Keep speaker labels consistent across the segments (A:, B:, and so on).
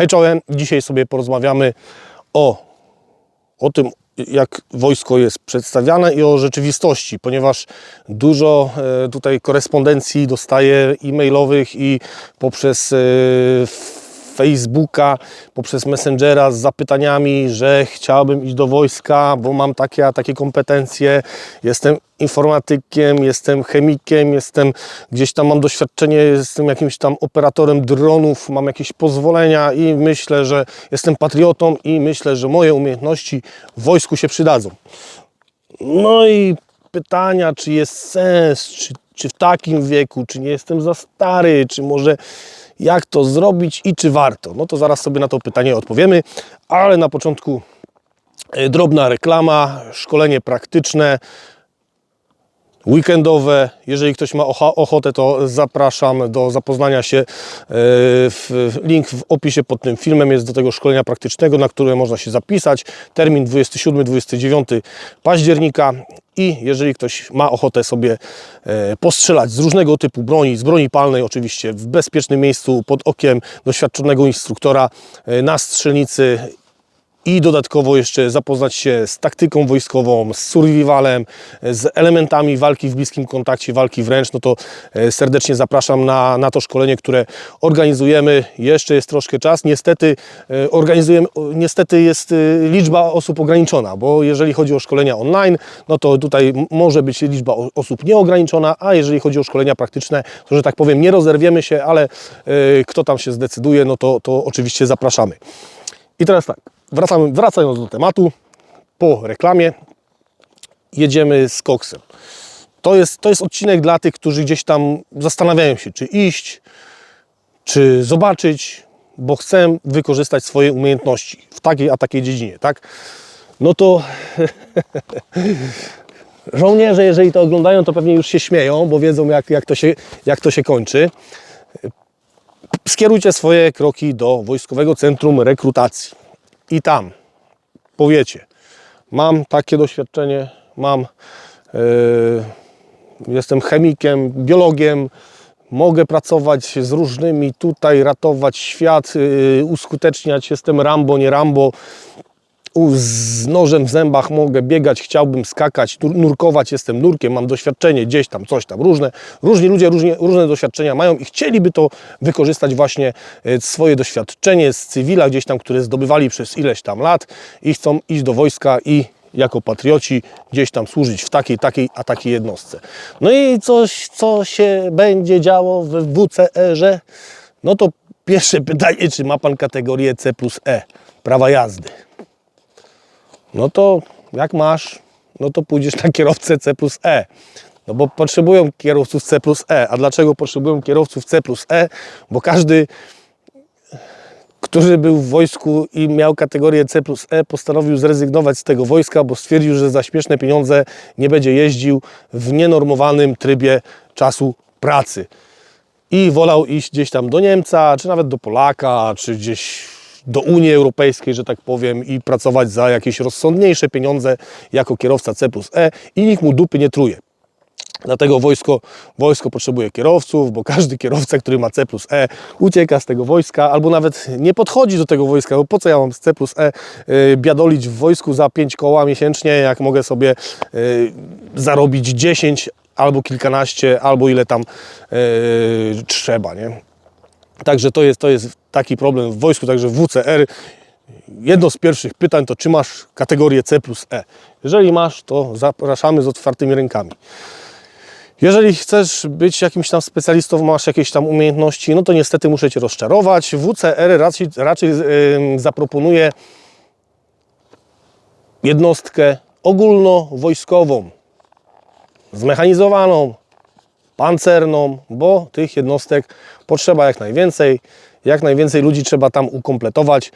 A: Hej czołem, dzisiaj sobie porozmawiamy o, o tym, jak wojsko jest przedstawiane i o rzeczywistości, ponieważ dużo e, tutaj korespondencji dostaję e-mailowych i poprzez e, Facebooka, poprzez Messengera z zapytaniami, że chciałbym iść do wojska, bo mam takie, a takie kompetencje, jestem informatykiem, jestem chemikiem, jestem gdzieś tam mam doświadczenie, jestem jakimś tam operatorem dronów, mam jakieś pozwolenia i myślę, że jestem patriotą i myślę, że moje umiejętności w wojsku się przydadzą. No i pytania, czy jest sens, czy, czy w takim wieku, czy nie jestem za stary, czy może jak to zrobić i czy warto. No to zaraz sobie na to pytanie odpowiemy, ale na początku e, drobna reklama, szkolenie praktyczne, weekendowe. Jeżeli ktoś ma ochotę, to zapraszam do zapoznania się. E, Link w opisie pod tym filmem jest do tego szkolenia praktycznego, na które można się zapisać. Termin 27-29 października. I jeżeli ktoś ma ochotę sobie e, postrzelać z różnego typu broni, z broni palnej oczywiście, w bezpiecznym miejscu, pod okiem doświadczonego instruktora e, na strzelnicy i dodatkowo jeszcze zapoznać się z taktyką wojskową, z survivalem, z elementami walki w bliskim kontakcie, walki wręcz, no to e, serdecznie zapraszam na, na to szkolenie, które organizujemy. Jeszcze jest troszkę czas. Niestety e, organizujemy, niestety jest e, liczba osób ograniczona, bo jeżeli chodzi o szkolenia online, no to tutaj może być liczba osób nieograniczona, a jeżeli chodzi o szkolenia praktyczne, to że tak powiem nie rozerwiemy się, ale kto tam się zdecyduje, no to, to oczywiście zapraszamy. I teraz tak, wracamy, wracając do tematu, po reklamie jedziemy z koksem. To jest, to jest odcinek dla tych, którzy gdzieś tam zastanawiają się, czy iść, czy zobaczyć, bo chcę wykorzystać swoje umiejętności w takiej a takiej dziedzinie, tak? No to żołnierze, jeżeli to oglądają, to pewnie już się śmieją, bo wiedzą, jak, jak, to, się, jak to się kończy skierujcie swoje kroki do Wojskowego Centrum Rekrutacji. I tam powiecie, mam takie doświadczenie, mam, yy, jestem chemikiem, biologiem, mogę pracować z różnymi tutaj, ratować świat, yy, uskuteczniać, jestem Rambo, nie Rambo, z nożem w zębach mogę biegać, chciałbym skakać, nur- nurkować, jestem nurkiem, mam doświadczenie gdzieś tam, coś tam, różne, różni ludzie różnie, różne doświadczenia mają i chcieliby to wykorzystać właśnie e, swoje doświadczenie z cywila gdzieś tam, które zdobywali przez ileś tam lat i chcą iść do wojska i jako patrioci gdzieś tam służyć w takiej, takiej, a takiej jednostce. No i coś, co się będzie działo w WCR-ze, no to pierwsze pytanie, czy ma Pan kategorię C plus E, prawa jazdy? No to jak masz, no to pójdziesz na kierowcę C plus E. No bo potrzebują kierowców C plus E. A dlaczego potrzebują kierowców C plus E? Bo każdy, który był w wojsku i miał kategorię C plus E, postanowił zrezygnować z tego wojska, bo stwierdził, że za śmieszne pieniądze nie będzie jeździł w nienormowanym trybie czasu pracy. I wolał iść gdzieś tam do Niemca, czy nawet do Polaka, czy gdzieś do Unii Europejskiej, że tak powiem, i pracować za jakieś rozsądniejsze pieniądze jako kierowca C plus E i nikt mu dupy nie truje. Dlatego wojsko, wojsko potrzebuje kierowców, bo każdy kierowca, który ma C plus E, ucieka z tego wojska, albo nawet nie podchodzi do tego wojska, bo po co ja mam z C plus E y, biadolić w wojsku za 5 koła miesięcznie, jak mogę sobie y, zarobić 10 albo kilkanaście, albo ile tam y, trzeba, nie? Także to jest, to jest taki problem w wojsku, także w WCR jedno z pierwszych pytań to, czy masz kategorię C plus E. Jeżeli masz, to zapraszamy z otwartymi rękami. Jeżeli chcesz być jakimś tam specjalistą, masz jakieś tam umiejętności, no to niestety muszę Cię rozczarować. WCR raczej, raczej zaproponuje jednostkę ogólnowojskową, zmechanizowaną, pancerną, bo tych jednostek potrzeba jak najwięcej. Jak najwięcej ludzi trzeba tam ukompletować.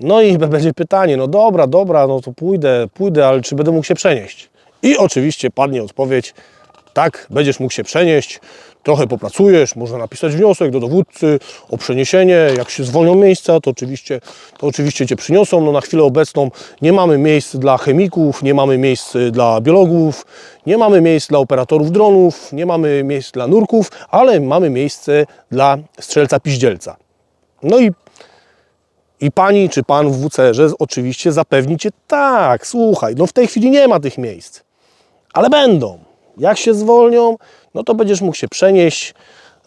A: No i będzie pytanie, no dobra, dobra, no to pójdę, pójdę, ale czy będę mógł się przenieść? I oczywiście padnie odpowiedź, tak, będziesz mógł się przenieść, trochę popracujesz, można napisać wniosek do dowódcy o przeniesienie, jak się zwolnią miejsca, to oczywiście, to oczywiście Cię przyniosą. No na chwilę obecną nie mamy miejsc dla chemików, nie mamy miejsc y, dla biologów, nie mamy miejsc dla operatorów dronów, nie mamy miejsc dla nurków, ale mamy miejsce dla strzelca piździelca. No i I pani czy pan w WCR-ze oczywiście zapewni cię, tak, słuchaj, no w tej chwili nie ma tych miejsc, ale będą. Jak się zwolnią, no to będziesz mógł się przenieść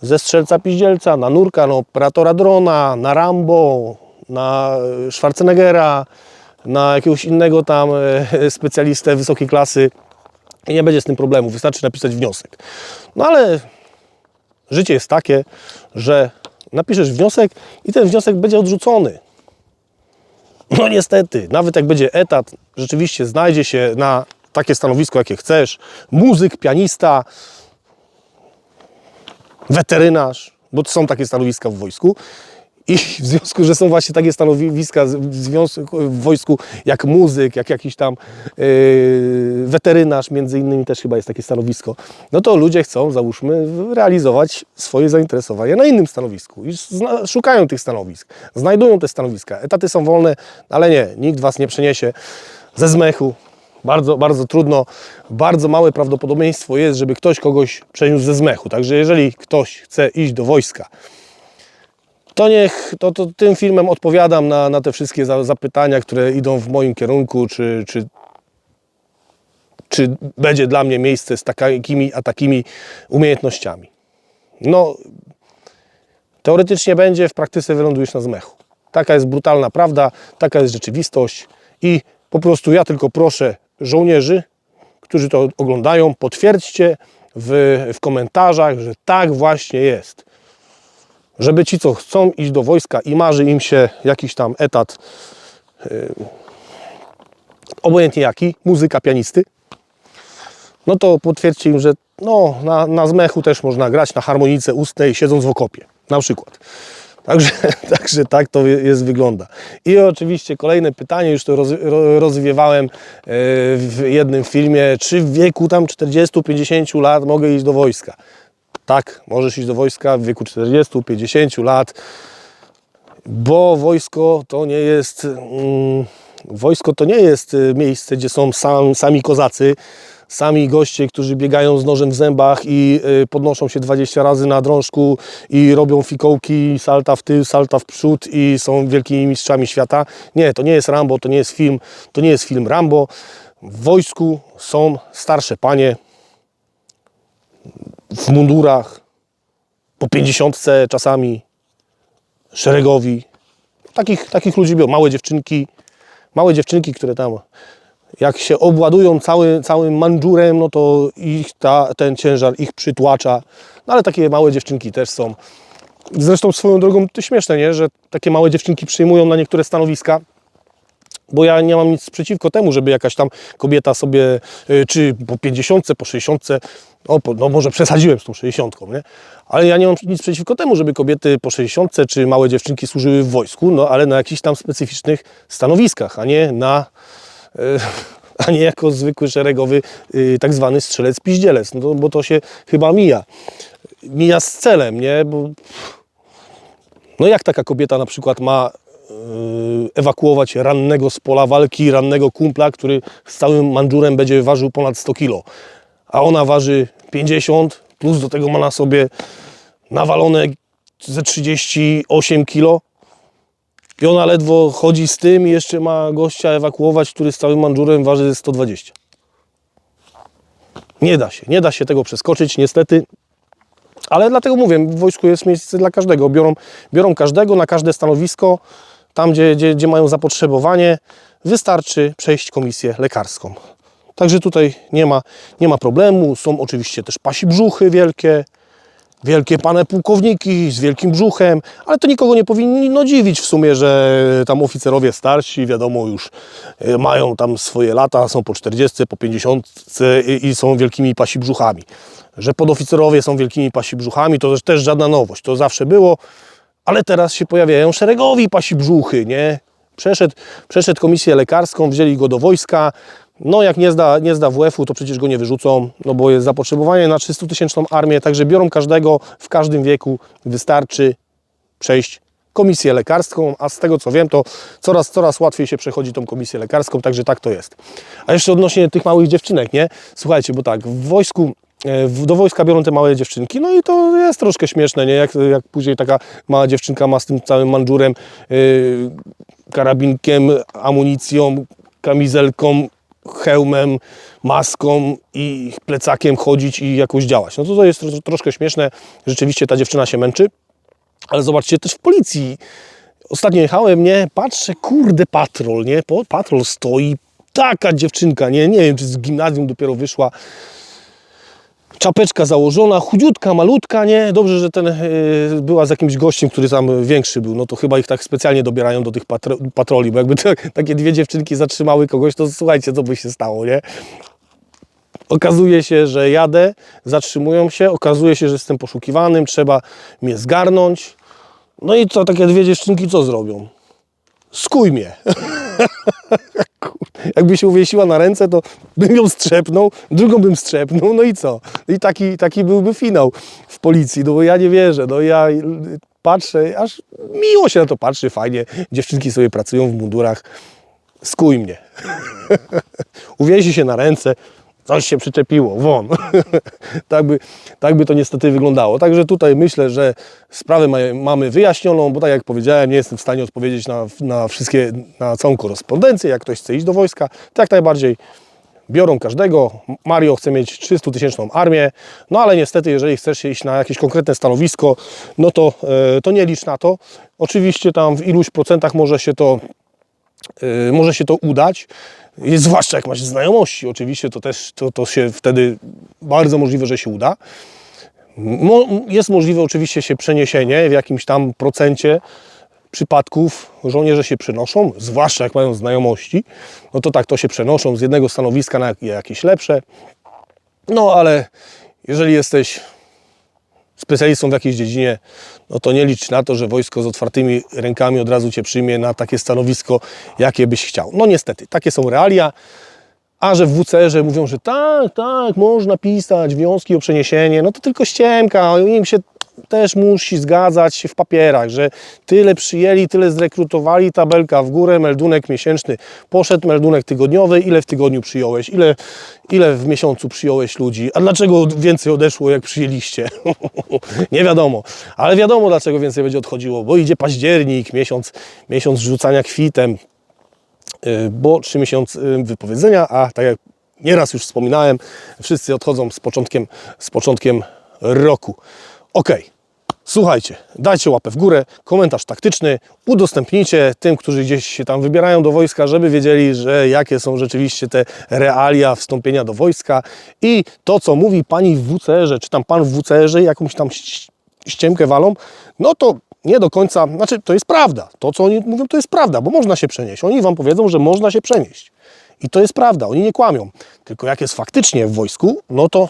A: ze strzelca piździelca na nurka, na operatora drona, na Rambo, na e, Schwarzeneggera, na jakiegoś innego tam e, specjalistę wysokiej klasy i nie będzie z tym problemu, wystarczy napisać wniosek. No ale życie jest takie, że napiszesz wniosek i ten wniosek będzie odrzucony. No niestety, nawet jak będzie etat, rzeczywiście znajdzie się na takie stanowisko, jakie chcesz, muzyk, pianista, weterynarz, bo są takie stanowiska w wojsku. I w związku, że są właśnie takie stanowiska w, związku, w wojsku jak muzyk, jak jakiś tam yy, weterynarz, między innymi też chyba jest takie stanowisko, no to ludzie chcą, załóżmy, realizować swoje zainteresowania na innym stanowisku i szukają tych stanowisk, znajdują te stanowiska. Etaty są wolne, ale nie, nikt Was nie przeniesie ze zmechu. Bardzo, bardzo trudno, bardzo małe prawdopodobieństwo jest, żeby ktoś kogoś przeniósł ze zmechu. Także jeżeli ktoś chce iść do wojska, to niech, to, to tym filmem odpowiadam na, na te wszystkie za, zapytania, które idą w moim kierunku, czy, czy, czy będzie dla mnie miejsce z takimi, a takimi umiejętnościami. No, teoretycznie będzie, w praktyce wylądujesz na zmechu. Taka jest brutalna prawda, taka jest rzeczywistość i po prostu ja tylko proszę żołnierzy, którzy to oglądają, potwierdźcie w, w komentarzach, że tak właśnie jest żeby ci, co chcą iść do wojska i marzy im się jakiś tam etat, yy, obojętnie jaki, muzyka, pianisty, no to potwierdźcie im, że no, na, na zmechu też można grać na harmonice ustnej, siedząc w okopie, na przykład. Także, także tak to jest, wygląda. I oczywiście kolejne pytanie, już to roz, ro- rozwiewałem yy, w jednym filmie, czy w wieku tam 40-50 lat mogę iść do wojska? Tak, możesz iść do wojska w wieku 40-50 lat, bo wojsko to nie jest mm, wojsko to nie jest y, miejsce, gdzie są sam, sami kozacy, sami goście, którzy biegają z nożem w zębach i y, podnoszą się 20 razy na drążku i robią fikołki, salta w tył, salta w przód i są wielkimi mistrzami świata. Nie, to nie jest Rambo, to nie jest film, to nie jest film Rambo. W wojsku są starsze panie, w mundurach, po pięćdziesiątce czasami, szeregowi. Takich, takich ludzi biorą. Małe dziewczynki, małe dziewczynki, które tam jak się obładują cały, całym mandżurem, no to ich ta, ten ciężar ich przytłacza. No ale takie małe dziewczynki też są. Zresztą swoją drogą to śmieszne, nie? że takie małe dziewczynki przyjmują na niektóre stanowiska, bo ja nie mam nic przeciwko temu, żeby jakaś tam kobieta sobie, y, czy po 50, po 60, o, po, no może przesadziłem z tą 60, nie? ale ja nie mam nic przeciwko temu, żeby kobiety po 60 czy małe dziewczynki służyły w wojsku, no ale na jakichś tam specyficznych stanowiskach, a nie na, y, a nie jako zwykły szeregowy y, tak zwany strzelec piździelec, no bo to się chyba mija. Mija z celem, nie? Bo no jak taka kobieta na przykład ma yy, ewakuować rannego z pola walki, rannego kumpla, który z całym mandżurem będzie ważył ponad 100 kg, a ona waży 50, plus do tego ma na sobie nawalone ze 38 kg i ona ledwo chodzi z tym i jeszcze ma gościa ewakuować, który z całym mandżurem waży 120. Nie da się, nie da się tego przeskoczyć, niestety. Ale dlatego mówię, w wojsku jest miejsce dla każdego. Biorą, biorą każdego na każde stanowisko, tam gdzie, gdzie, gdzie mają zapotrzebowanie, wystarczy przejść komisję lekarską. Także tutaj nie ma, nie ma problemu. Są oczywiście też pasi brzuchy wielkie, wielkie pane pułkowniki z wielkim brzuchem, ale to nikogo nie powinno dziwić w sumie, że tam oficerowie starsi, wiadomo, już e, mają tam swoje lata, są po 40, po 50 i, są wielkimi pasi brzuchami. Że podoficerowie są wielkimi pasi brzuchami, to też żadna nowość, to zawsze było, ale teraz się pojawiają szeregowi pasi brzuchy, nie? Przeszedł, przeszedł komisję lekarską, wzięli go do wojska, no jak nie zda, nie zda WF-u, to przecież go nie wyrzucą, no bo jest zapotrzebowanie na 300 tysięczną armię, także biorą każdego w każdym wieku, wystarczy przejść komisję lekarską, a z tego co wiem, to coraz, coraz łatwiej się przechodzi tą komisję lekarską, także tak to jest. A jeszcze odnośnie tych małych dziewczynek, nie? Słuchajcie, bo tak, w wojsku e, do wojska biorą te małe dziewczynki, no i to jest troszkę śmieszne, nie? Jak, jak później taka mała dziewczynka ma z tym całym mandżurem, yy, karabinkiem, amunicją, kamizelką, hełmem, maską i plecakiem chodzić i jakoś działać. No to to jest tro- troszkę śmieszne, rzeczywiście ta dziewczyna się męczy, ale zobaczcie też w policji. Ostatnio jechałem, nie, patrzę, kurde, patrol, nie, patrol stoi, taka dziewczynka, nie, nie wiem, czy z gimnazjum dopiero wyszła, czapeczka założona, chudziutka, malutka, nie? Dobrze, że ten y, była z jakimś gościem, który tam większy był. No to chyba ich tak specjalnie dobierają do tych patro, patroli, bo jakby tak, takie dwie dziewczynki zatrzymały kogoś, to słuchajcie, co by się stało, nie? Okazuje się, że jadę, zatrzymują się, okazuje się, że jestem poszukiwanym, trzeba mnie zgarnąć. No i co, takie dwie dziewczynki co zrobią? Skuj mnie. Jakby się uwiesiła na ręce, to bym ją strzepnął, drugą bym strzepnął, no i co? I taki, taki byłby finał w policji, no bo ja nie wierzę, no ja patrzę, aż miło się na to patrzy, fajnie, dziewczynki sobie pracują w mundurach, skuj mnie. Uwiesi się na ręce, coś się przyczepiło, won. tak, by, tak by to niestety wyglądało. Także tutaj myślę, że sprawę ma, mamy wyjaśnioną, bo tak jak powiedziałem, nie jestem w stanie odpowiedzieć na, na wszystkie, na całą korespondencję. Jak ktoś chce iść do wojska, to jak najbardziej biorą każdego. Mario chce mieć 300 tysięczną armię, no ale niestety, jeżeli chcesz iść na jakieś konkretne stanowisko, no to, e, to nie licz na to. Oczywiście tam w iluś procentach może się to może się to udać, jest, zwłaszcza jak masz znajomości, oczywiście to też to, to się wtedy bardzo możliwe, że się uda. Mo, jest możliwe oczywiście się przeniesienie w jakimś tam procencie przypadków żołnierze się przenoszą, zwłaszcza jak mają znajomości, no to tak to się przenoszą z jednego stanowiska na jakieś lepsze. No ale jeżeli jesteś specjalistą w jakiejś dziedzinie, no to nie licz na to, że wojsko z otwartymi rękami od razu Cię przyjmie na takie stanowisko, jakie byś chciał. No niestety, takie są realia. A że w WCR-ze mówią, że tak, tak, można pisać wnioski o przeniesienie, no to tylko ściemka, im się też musi zgadzać się w papierach, że tyle przyjęli, tyle zrekrutowali, tabelka w górę, meldunek miesięczny poszedł, meldunek tygodniowy, ile w tygodniu przyjąłeś, ile, ile w miesiącu przyjąłeś ludzi, a dlaczego więcej odeszło, jak przyjęliście? Nie wiadomo, ale wiadomo, dlaczego więcej będzie odchodziło, bo idzie październik, miesiąc, miesiąc rzucania kwitem, Y, bo trzy miesiące y, wypowiedzenia, a tak jak nieraz już wspominałem, wszyscy odchodzą z początkiem, z początkiem roku. Ok, słuchajcie, dajcie łapę w górę, komentarz taktyczny, udostępnijcie tym, którzy gdzieś się tam wybierają do wojska, żeby wiedzieli, że jakie są rzeczywiście te realia wstąpienia do wojska i to, co mówi pani w WCR-ze, czy tam pan w WCR-ze jakąś tam ściemkę walą, no to nie do końca, znaczy to jest prawda. To, co oni mówią, to jest prawda, bo można się przenieść. Oni wam powiedzą, że można się przenieść. I to jest prawda, oni nie kłamią. Tylko jak jest faktycznie w wojsku, no to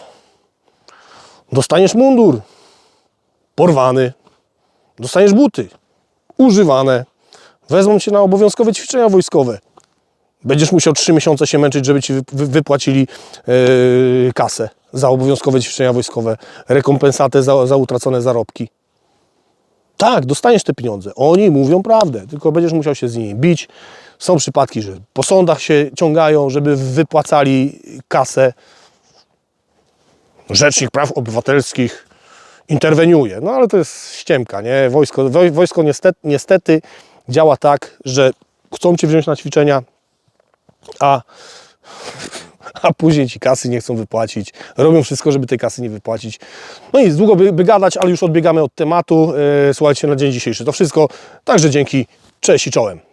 A: dostaniesz mundur porwany, dostaniesz buty używane, wezmą cię na obowiązkowe ćwiczenia wojskowe. Będziesz musiał trzy miesiące się męczyć, żeby ci wy- wy- wypłacili yy, kasę za obowiązkowe ćwiczenia wojskowe, rekompensatę za, za utracone zarobki. Tak, dostaniesz te pieniądze. Oni mówią prawdę, tylko będziesz musiał się z nimi bić. Są przypadki, że po sądach się ciągają, żeby wypłacali kasę. Rzecznik Praw Obywatelskich interweniuje. No ale to jest ściemka, nie? Wojsko, woj- wojsko niestety, niestety działa tak, że chcą Cię wziąć na ćwiczenia, a, a później Ci kasy nie chcą wypłacić. Robią wszystko, żeby tej kasy nie wypłacić. No i długo by, by gadać, ale już odbiegamy od tematu. Yy, słuchajcie, na dzień dzisiejszy to wszystko. Także dzięki, cześć i czołem.